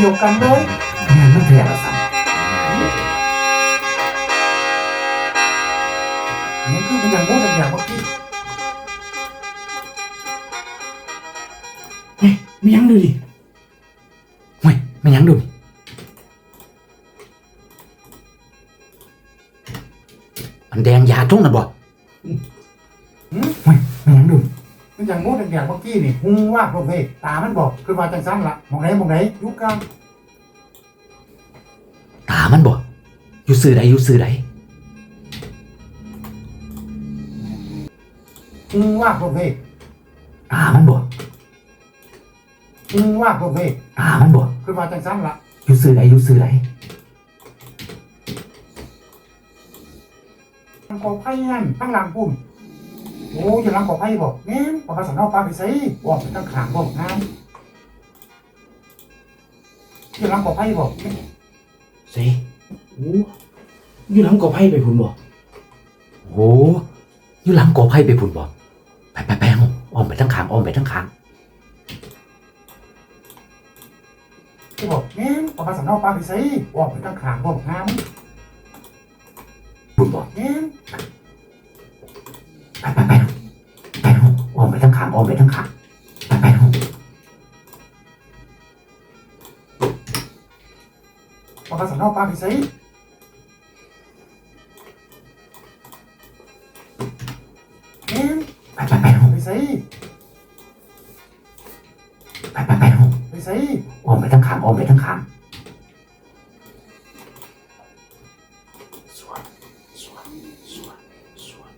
เดียวกันเลยแม่นมันแท้ละสั่นนี่คือเป็นอย่างโน้นเป็นอย่างเมื่อกี้เฮ้ยไม่ยังดูดิเฮ้ยแม่นหยังดูมันแดงยาทุ่งน่ะบ่เฮ้ยแม่นหยังดูเป็นอย่างโน้นเป็นอย่างเมื่อกี้นี่หูว่าพวกเฮ้ตามันบอกคือว่าจังสั้นละมองไหนมองไหนอยุกกลาง ตามันบ่อยู่ซื้อใดอยู่ซื้อใดหูว่าพวกเฮ้ตามันบ่หูว่าพวกเฮ้ตามันบ่คือว่าจังสั้นละอยู่ซื้อใดอยู่ซื้อใดทางกอไผ่นั่นตั้งหลังปุ่มโอ้ยอย่าหลังกอไผ่บอกแม่นปากกาสันเอาปลาไปใส่บอกไปตั้งขางบอกงามอย่าหลังกอไผ่บอก เซ่โอ้อยู่หลังกอไผ่ไปพุ่นบ่โอ้อยู่หลังกอไผ่ไปพุ่นบ่ไปไปไปเอาอ้อมไปทั้งขางอ้อมไปทั้งขางจะบอกแม่นปากกาสันเอาปลาไปใส่บอกไปตั้งขางบอกงามพุ่นบ่แม่นไปไปไปไปเอาอ้อมไปทั้งขางอ้อมไปทั้งขาง ปากกาสันเอาปลาไปใส่แม่นไปไปไปเอาไปใส่ไปไปไปเอาไปใส่อ้อมไปทั้งขางอ้อมไปทั้งขางสวนสวนสวนสวน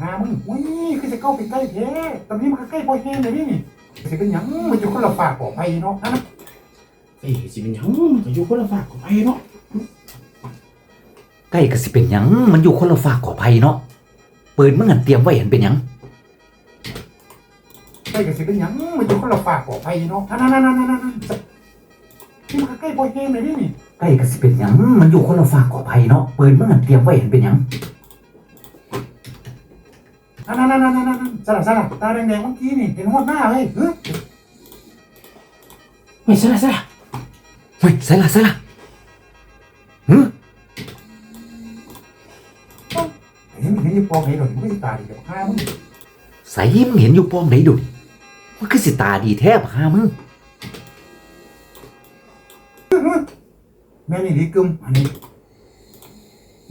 หามึงอุ้ยคือจะเข้าไปใกล้แท้ตอนนี้มันก็ใกล้พอแห้งเลยนี่สิเป็นหยังมันอยู่คนละฝากปลอดภัยเนาะ นะเอ้ยสิเป็นหยังมันก็อยู่คนละฝากกอไผ่เนาะใกล้ก็สิเป็นหยังมันอยู่คนละฝากขอภัยเนาะปืนมันหันเตรียมไว้เห็นเป็นหยังใกล้กับสิเป็นหยังมันอยู่คนละฝากปลอดภัยเนาะนั่นนั่นนั่นนั่นนั่นนี่มันก็ใกล้พอแห้งเลยนี่ใกล้ก็สิเป็นหยังมันอยู่คนละฝากขอภัยเนาะปืนมันหันเตรียมไว้เห็นเป็นหยังนั่นนั่นนั่นนั่นนั่นสลับสลับตาแดงๆเมื่อกี้นี่เห็นหัวหน้าเลยเฮ้ยเฮ้ยซะละซะละ เฮ้ยใส่ละใส่ละหือเห็นเห็นอยู่ปองไหนหน่อยมึงก็ตาดีกับข้ามึงใส่มนเห็นอยู่ป้อมไหนดูดิมันคือสิตาดีแทบหามึงแม่นี่ดีกึมอันนี้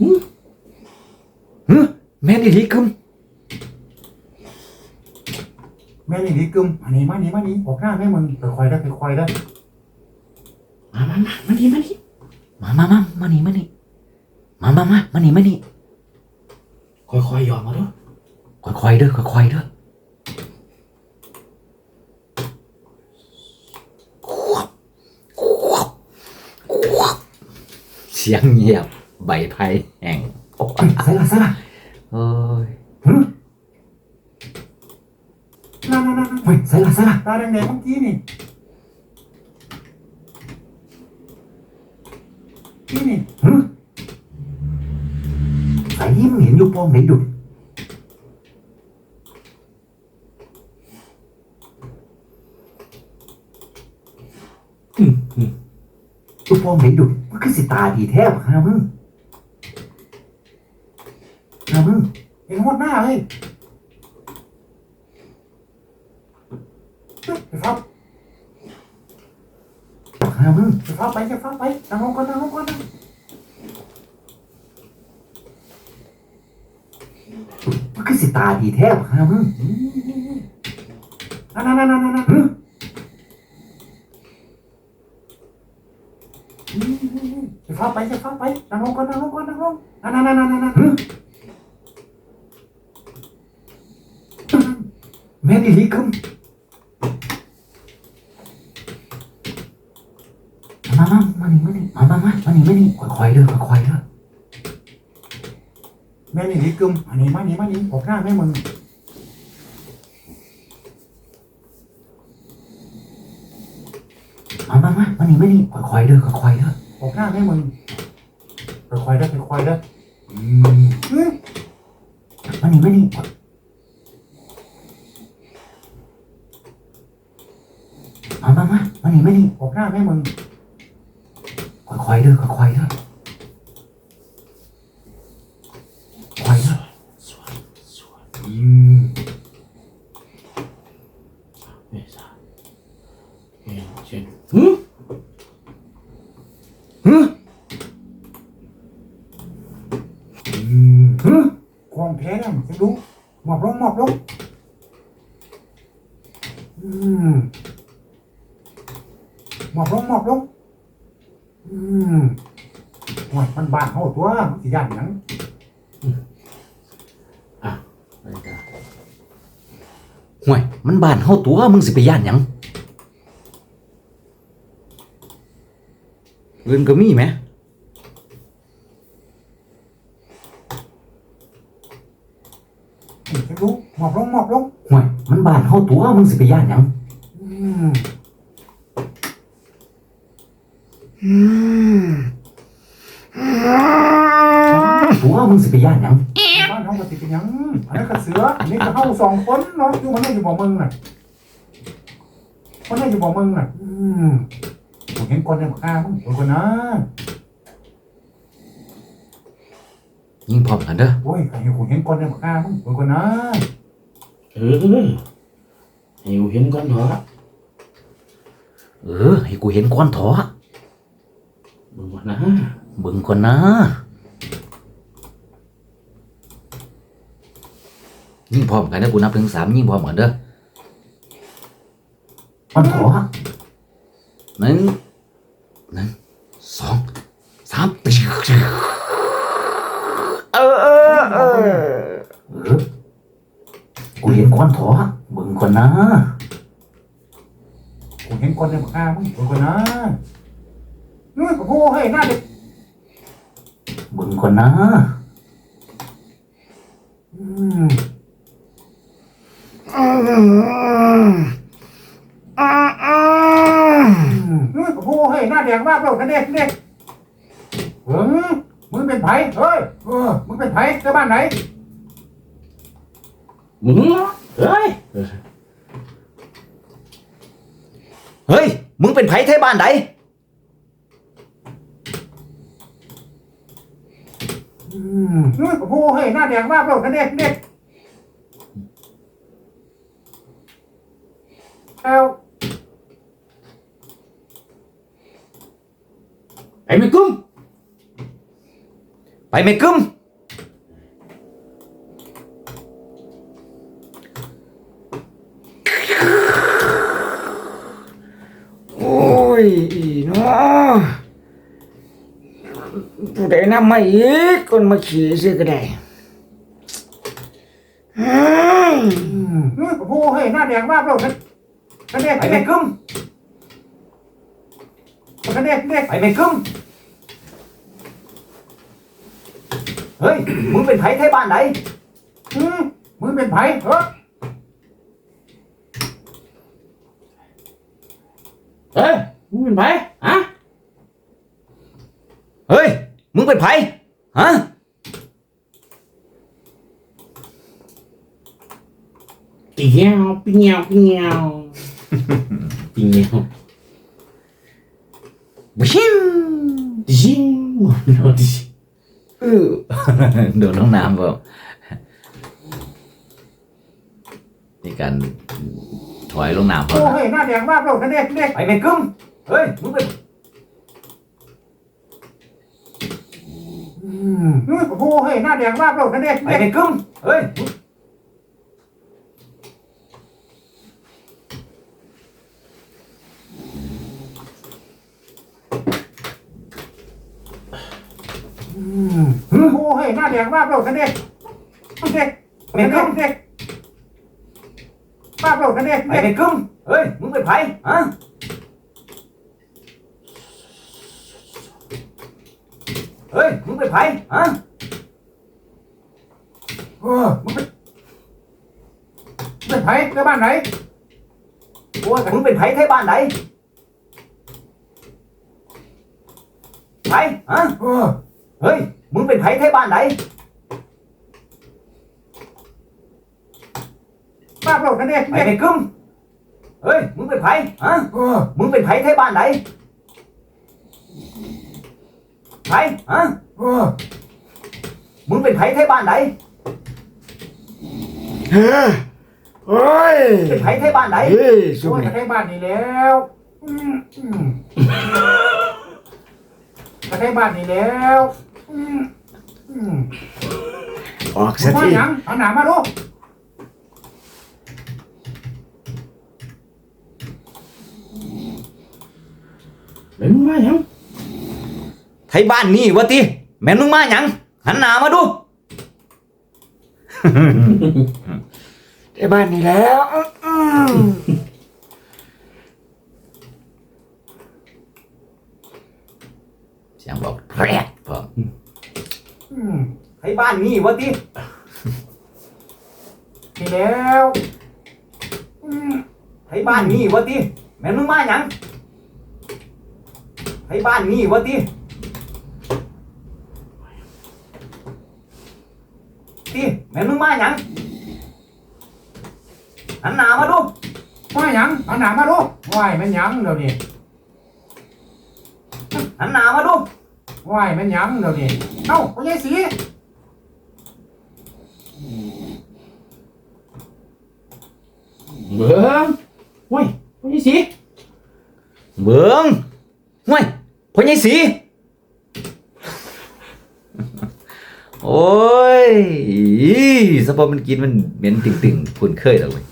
หือแม่นอีหลีกึมแม่นี่ดีกึมอันนี้มานี่มานี่ออกหน้าแม่มึงค่อยๆได้ค่อยๆได้ มามามานี่มานี่มามามามานี่มานี่มามามามานี่มานี่ค่อยๆย่อมาเด้อค่อยๆเด้อค่อยๆเด้อเสียงเงียบใบไผ่แห้งโอ้ยใส่ละใส่ละเอ้ยนั่นนั่นนั่นเฮ้ยใส่ละใส่ละตาแดงๆเมื่อกี้นี่ นี่นี่หือใส่มเห็นอยู่ป้อมไหนดูอยู่ป้อมไหนดูมันคือสิตาดีแทบหามึงหามึงเห็นหัวหน้าเลยไปครับหามึงไปฟ้าไปไปฟ้าไปนั่งลงก่อนนั่งลงก่อนนั่ง มันคือ สิตาดีแทบหามึงนั่นนั่นนั่นนั่นนั่นหือไปฟ้าไปไปฟ้าไปนั่งลงก่อนนั่งลงก่อนนั่งลงนั่นนั่นนั่นนั่นนั่นแม่นอีหลีกึมมามามานี่มานี่มามามามานี่มานี่ค่อยๆเด้อค่อยๆเด้อ ม่นี่กึมอันนี้มานี่มานี่ออกหน้าแม่มึงมามามามานี่มานี่ค่อยๆเด้อค่อยๆเด้อออกหน้าแม่มึงค่อยๆได้อค่อยๆได้ออืมเฮ้ยมานี่มานี่มามามามามันนี่ไม่นี่ออกหน้าแม่มึงค่อยๆเด้อค่อยๆเด้อค่อยๆเด้อ อืม เฮ้ยซ่าเฮ้ยเช่นหืม ฮึ อืม ฮึ ความแพ้เนี่ยมึงดู หมอบลงหมอบลงหมอบลงหมอบลงอืมโอ้ยมันบานเขาตัวมันสิย่านหยังไปจ้าห่วย มันบานเฮาตัวมึงสิไปย่านหยังเงินก็มีไหม มึงดูหมอบลงหมอบลง ห่วยมันบาน เฮาตัวมึงสิไปย่านหยังตัวมึงสิไปย่านหยังบ้านเขาก็ติเป็นหยังอันนั้นก็เสืออันนี้ก็เข้าสองคนเนาะอยู่มันได้อยู่บ่อมึงน่ะมันได้อยู่บ่อมึงน่ะ อืมผมเห็นคนในข้ามึงคนนะยิงพร้อมกันเด้อโอ้ยใครอยู่ผมเห็นคนในข้ามึงคนนะ เออ ให้กูเห็นก่อนเถอะเออให้กูเห็นก้อนถอมึงก่อนนะเบิ่งก่อนนะยิงพร้อมกันนะกูนับถึงสามยิงพร้อมกันเด้อก้อนถอหนึ่งหนึ่งสองสามเออเออเออเออกูเห็นก้อนถอเบิ่ง ก่อนนะผมเห็นคนในข้ามึงคนนะนู่นโอ้โหเฮ้ยหน้าเด็กเบิ่งก่อนนะอืมนู่นโอ้โหเฮ้ยหน้าแดงมากเราคะแนนเด็กเออมึงเป็นไผเฮ้ยเออมึงเป็นไผเจ้าบ้านไหน มึงเนาะเฮ้ย เฮ้ย มึงเป็นไผไทยบ้านใดอืมนู่นโอ้โหเฮ้ยหน้าแดงมากเราคะแนนเด็กเอาไอ้ไม่กุ้มไปไม่กึม โอ้ยอีเนาะผู้ใดนำมาอีกคนมาขี่ซื้อก็ได้อืมอืมนู่นโอ้โหเฮ้ยหน้าแดงมากเราคะแนนไปเด็ไม่กกึมคะแนนเด็กไปไม่กึมเฮ้ยมึงเป็นไผไทยบ้านใดอืมมึงเป็นไผเออ เอ้ย มึงเป็นไผฮะเฮ้ย มึงเป็นไผฮะเปียวเปียวเปียวเปียวบิมจิงโนดิเออโดนน้องน้ำแบบนี่การถอยลงน้ำพอโอ้นะเฮ้ยหน้าแดงมากเราคะแนนเด็กไปไม่กึม เฮ้ยมึงเป็นอืมนู่นโอ้โหเฮ้ยหน้าแดงมากเราคะแนนไปเด็กไม่กึมเฮ้ยมึงอืมโอ้โหเฮ้ยหน้าแดงมากเราคะแนนเด็กไปไม่กึมเด็กมากเราคะแนนไปเด็กไม่กึมเฮ้ยมึงเป็นไผฮะ เฮ้ย มึงเป็นไผฮะเออมึงเป็นเป็นไผเจ้าบ้านไหนโอ้ยมึงเป็นไผไทยบ้านไหนไผฮะเออเฮ้ย มึงเป็นไผไทยบ้านไหนมากเราคะแนนไปเด็กไม่กึมเฮ้ย มึงเป็นไผฮะเออมึงเป็นไผไทยบ้านไหน ไผฮะเออมึงเป็นไผไทยบ้านไหนเฮ้ยโอ้ยเป็นไผไทยบ้านไหนเฮ้ยสุช่วยนี่กระไทบ้านนี่แล้วอืมอืมกระไทบ้านนี่แล้วอืมอืมออกสักมาทีหยังเอาหนามาดูเป็นมึงมาหยัง ไทยบ้านนี่วะติแม่นมึงมาหยังหันหน้ามาดูที่บ้านนี่แล้วอืมเสียงบอกแพรดพออืมไทยบ้านนี่วะตินี่แล้วอืมไทยบ้านนี่วะติแม่นมึงมาหยังไทยบ้านนี่วะติ ติแม่นมึงมาหยังหันหน้ามาดูมาหยังเอาหนามาดูว่ายมันหยังเดี๋ยวนี้หันหน้ามาดูว่ายมันหยังเดี๋ยวนี้เอ้าพ่อใหญ่สีเบิ่งโอ้ยโอ้ยสิเบิ่งห่วยพ่อใหญ่สี โอ้ย สปอมันกินมันเหม็นตึงๆคุณเคยแล้วเว้ย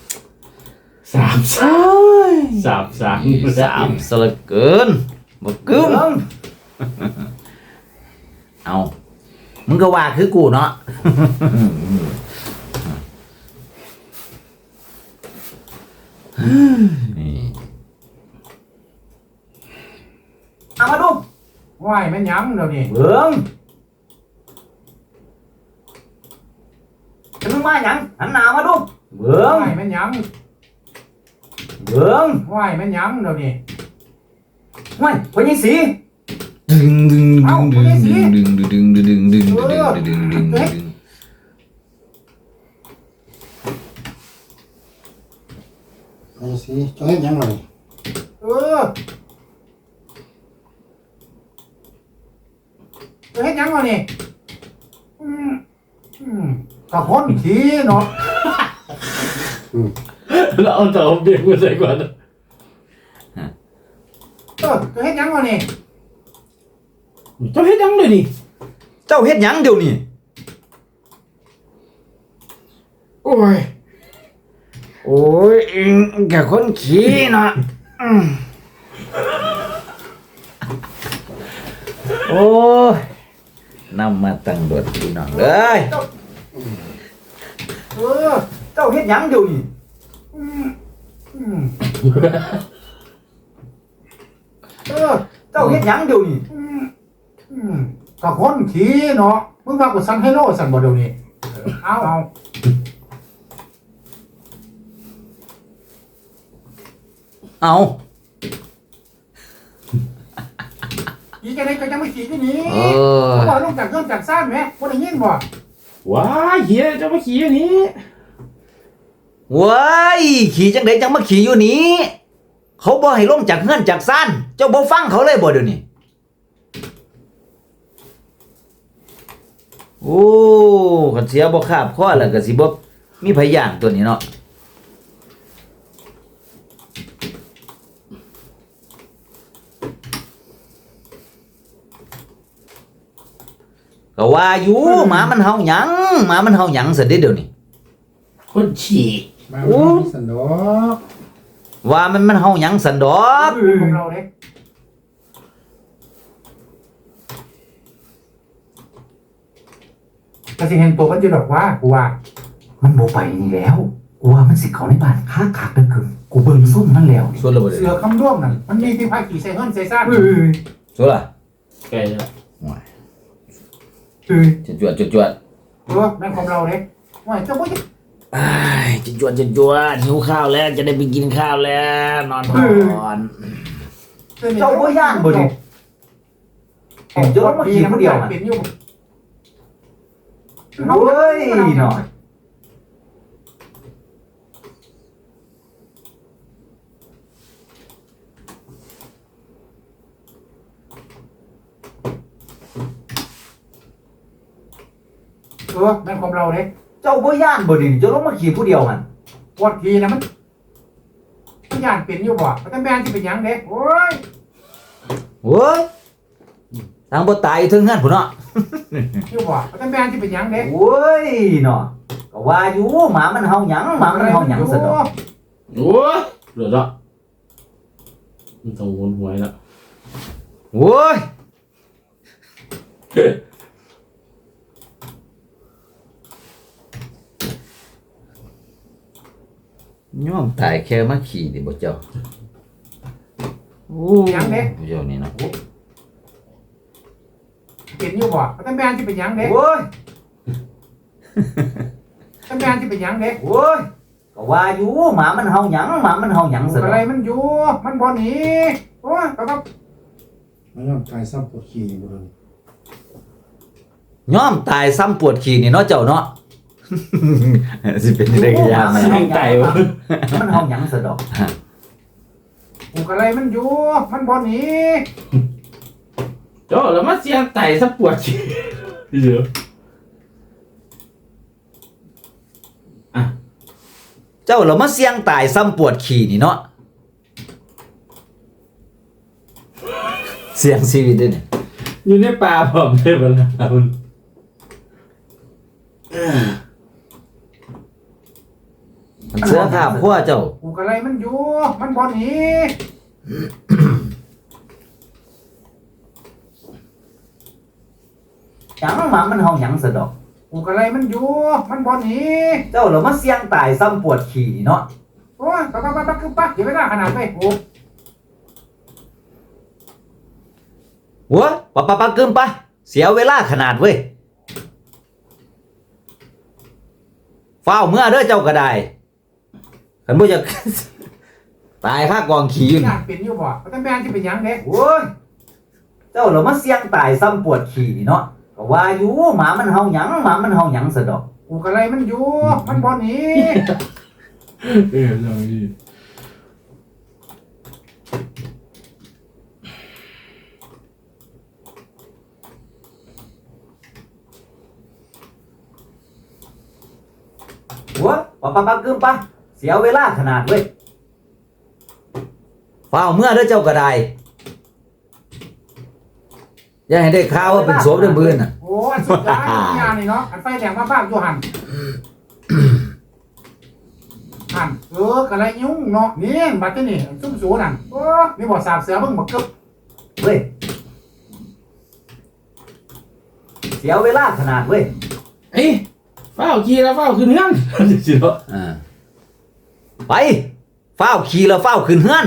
สามสามสามสามสามสละเกินบ่กึ้มเอามึงก็ว่าคือกูเนาะเอามาดูว่ายมันหยังเดี๋ยวนี้เบิ่งจะ มึงมาหยังหันหน้ามาดูเบิ่งว่ายมันหยังเบิ่งว่ายมันหยังเดี๋ยวนี้ห่วยพ่อใหญ่สีดึงดึงเอ้าพ่อใหญ่สีดึงดึงดึงดึงดึงดึงดึงเออดึงดึงดึงไอ้สิจะเฮ็ดหยังไงเออจะเฮ็ดหยังวะนี่อืมอืม กระพ้นขี้เนาะแล้วเอาต่อเบียงมาใส่ก่อนเออจะเฮ็ดหยังวะนี่เจ้าเฮ็ดหยังเลยนี่เจ้าเฮ็ดหยังเดี๋ยวนี้โอ้ย โอ้ยเองกับคนขี้เนาะอืมโอ้ยนำมาตั้งโดดพี่น้องเอ้ยเออเจ้าเฮ็ดหยังเดี๋ยวนี้อืมอืมเออเจ้าเฮ็ดหยังเดี๋ยวนี้อืมอืมกระพ้นขี้เนาะมึงว่ากูสั่นให้โลสั่นบ่เดี๋ยวนี้เอาเอาเอาอีจะได้ก็ยังไม่ขี่ที่นี่เออ เขาบอกลงจากเครื่องจากซ่านไหมบ่ได้ยินบ่ ว้ายเฮียเจ้ามาขี่อันนี้ว้ายขี่จังไดจังมาขี่อยู่นี้เขาบอกให้ลงจากเงื่อนจากซ่านเจ้าบ่ฟังเขาเลยบ่เดี๋ยวนี้โอ้ขันเสียบ่คาบข้อแล้วก็สิบ่มีพยานตัวนี้เนาะ ก็ว่าอยู่หมามันเฮาหยังหมามันเฮาหยังซะเด้เดี๋ยวนี้คนขี่มาโอ้บ่มีสันดอกว่ามันมันเฮาหยังสันดอกของเราเด้ก็สิเห็นตัวมันอยู่ดอกว่ากูว่า มันโบไปนี่แล้วกูว่ามันสิเขาในบ้านค้าขากเดินคืนกูเบิ่งซุ่มมันแล้วส่วนระเบิดเสือคำร่วมนั่นมันมีที่พาขี่ใส่เฮือนใส่ซ่านส่วนละไกลแล้ว เออจวดจวดจวดเออแม่นของเราเด้ว่าเจ้าบ่จะอ้ายจะจวนจะจวนหิวข้าวแล้วจะได้ไปกินข้าวแล้ว นอนพักผ่อนเจ้าบ่ย่านบ่ดิผมจะลงมาขี่ผู้เดียวเปลี่ยนอยู่เฮ้ยเนาะ อแม่นความเราเด้เจ้าบ่ย่านบ่ดิเจ้าลงมาขี่ผู้เดียวหั่นปวดทีนะมันมันย่านเป็นอยู่บ่มันแต่แม่นสิเป็นหยังเด้โอ้ยโว้ยทางบ่ตายอยู่เทึงเฮือนพุ่นเนาะอยู่บ่มันแต่แม่นสิเป็นหยังเด้โว้ยเนาะก็ว่าอยู่หมามันเฮาหยังหมามันเฮาหยังซะดอกโอ้ยเหลือละมันต้องวนหวยละโว้ย ย่อมตายแค่มาขี่ดิบ่เจ้าโอ้เจ้านี่เนาะเป็นอยู่บ่มันแต่แม่นสิเป็นหยังเด้โว้ยแต่แม่นสิเป็นหยังเด้โว้ยก็ว่าอยู่หมามันเฮาหยังหมามันเฮาหยังซะดอะอไรกมันอยู่ มันบ่หนีโอ้ยก็ก็มันย่อมกายซ้ำปวดขี้บ่โดนย่อมตายซ้ำปวดขี่นี่เนาะเจ้าเนาะ สิเป็นได้ก็ยามแม่งไก่วะมันเฮาหยังซะดอกปลูกอะไรมันอยู่มันบ่หนีเจ้าแล้วมาเสียงไต่ซะปวดฉี่เดี๋ยวเจ้าเรามาเสี่ยงตายซ้ำปวดขี่นี่เนาะเสี่ยงชีวิตด้วยเนี่ยอยู่ในป่าผมได้ปะล่ะคุณ มันเสื้อข้ามขั้วเจ้าปลูกอะไรมันอยู่ มันบ่หนีหยังหมามันเฮาหยังซะดอกปลูกอะไรมันอยู่ มันบ่หนีเจ้าเรามาเสี่ยงตายซ้ำปวดขี่นี่เนาะโอ้ยก็ก็ก็คือปะเดี๋ยวเวลาขนาดไปโอ้หัวปะปะปะกึมปะเสียเวลาขนาดเว้ยเฝ้าวเมื่อเด้อเจ้าก็ได้ ขันบ่อยาก ตายค่ากองขี่อยู่ยนี่ากเป็นอยู่บ่มันแต่แม่นสิเป็นหยังเด้โอ้ยเจ้าเรามาเสี่ยงตายซ้ำปวดขี่นี่เนาะก็ว่าอยู่หมามันเฮาหยังหมามันเฮาหยังซะดอกปลูกอะไรมันอยู่ มันบ่หนีเออเราดีหัวปะปะปะกึมปะ เสียเวลาขนาดเว้ยเฝ้าวเมื่อเด้อเจ้าก็ได้อย่าให้ได้ข่าวว่าเป็นโสมเดือบืนน่ะ โอ้อันสุดยอดงานนี่เนาะ อันไฟแดงมาบ้างอยู่หัน หันเออกอะไรยุ่งเนาะ นี่บัดนี้นี่ซุ่มสูนั่นโอ้นี่บ่สาบเสือเบิ่งบ่กึบเว้ย เสียเวลาขนาดเว้ย เอ้ยเฝ้าขี่แล้วเฝ้าขึ้นเงื่อนเดี๋ยวอ่า ไปเฝ้าวขี่แล้วเฝ้าวขึ้นเฮือน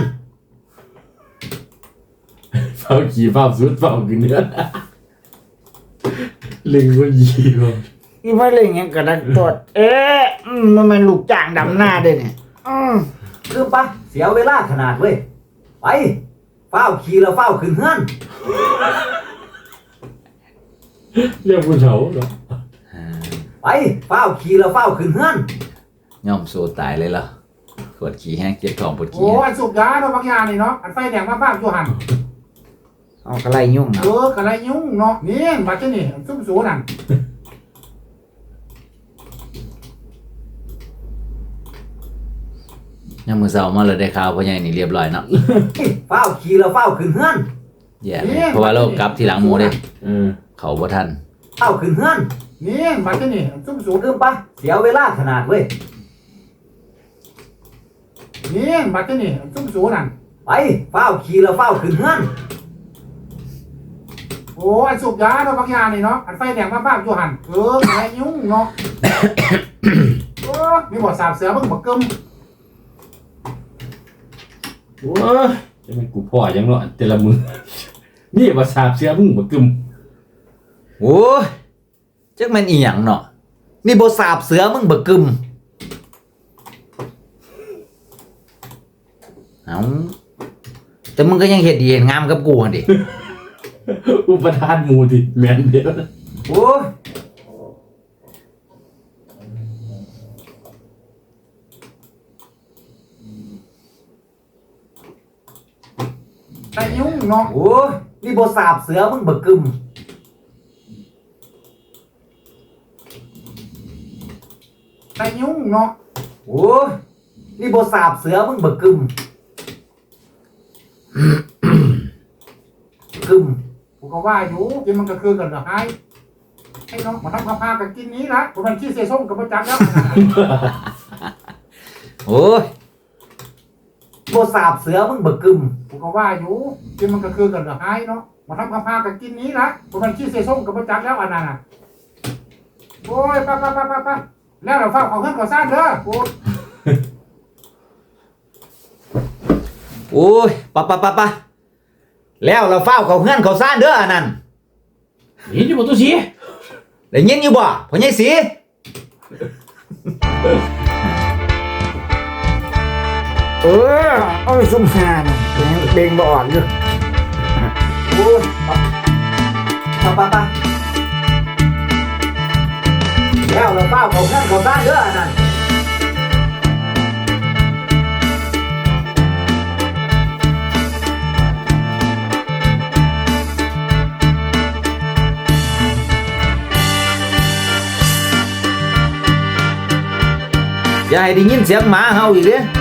เฝ้าขี่เฝ้าสุดเฝ้าขึ้นเงื่อนเล็งว่ายีว่ะอีพ่อเล่นหยังกระดักตดเอ๊ะอืมมันเป็นลูกจ้างดำหน้าเด้เนี่ยอืมคือปะเสียเวลาขนาดเว้ยไปเฝ้าวขี่แล้วเฝ้าวขึ้นเฮือนเรียกผู้เฒ่าเหรอไปเฝ้าวขี่แล้วเฝ้าวขึ้นเฮือนย่อมโซตายเลยล่ะ ปวดขี่แห้งเจ็บท้องปวดโอ้ขี่อันสูบยาเนาะบางอย่างนี่เนาะอันไฟแดงมาบ้างอยู่หันเอากระไรยุ่งเอนะอกอะไรยุ่งเนาะนี่บัดนี้ซุ่มสูนั่นยังมือเสามาเลยได้ข่าวพ่อใหญ่นี่เรียบร้อยเนาะเฝ้าวขี่แล้วเฝ้าวขึ้นเฮือนแย่เลยเพราะว่าเรากลับทีหลังหมูเด้เออเขาบ่ทันเฝ้าวขึ้นเฮือนนี่บัดนี้ซุ่มสูคือปะเสียเวลาขนาดเว้ย นี่บัดนี้ซุ่มสูนั่นไปเฝ้าวขี่แล้วเฝ้าวขึ้นเฮือนโอ้อันสูบยาเนาะบางอย่างนี่เนาะอันไฟแดงมาบ้างอยู่หันเอออะไรยุ่งเนาะโอ้นี่บ่สาบเสือเบิ่งบ่กึมโอ้ยจะเป็นกูพ่อยังเนาะแต่ละมือนี่ภาษาเสียมึงบ่กึมโอ้ยจักแม่นอีหยังเนาะนี่บ่สาบเสือมึงบ่กึม เอ้าแต่มึงก็ยังเฮ็ดดีเฮ็ดงามกับกูหั่นดิ อุปทานหมูดิแม่นเดียวโอ้ยอะไรยุ่งเนาะโอ้ยนี่บ่สาบเสือมึงบ่กึมใส่ยุ่งเนาะโอ้ยนี่บ่สาบเสือมึงบ่กึม กึมกูก็ว่าอยู่กินมันก็คือกันเหรอไอ้ให้น้องมาทำกับพากันกินนี้ละผมมันขี้เสียส้มกับประจักษ์แล้วโอ้ยบ่สาบเสือมึงบ่กึมกูก็ว่าอยู่กินมันก็คือกันเหรอไอ้เนาะมาทำกับพากันกินนี้ละผมมันขี้เสียส้มกับประจักษ์แล้วอันนั้นน่ะโอ้ยไป้าป้าป้าป้าป้าแล้วเราเฝ้าของเพื่อนก่อสร้างเด้อโอ้ย โอ้ยปะปะปะปะแล้วเราเฝ้าเขาเฮือนเขาซ่านเด้ออันนั้นนี่อยู่บนตู้สีได้ยินอยู่บ่พ่อใหญ่สีเออเอาไปซุ่มหาน่ะยังเบ่งบ่ออกอยู่โอ้ยปะปะปะปะแล้วเราเฝ้าเขาเฮือนเขาซ่านเด้ออันนั้น อย่าให้ได้ยินเสียงหมาเห่าอีกเด้อ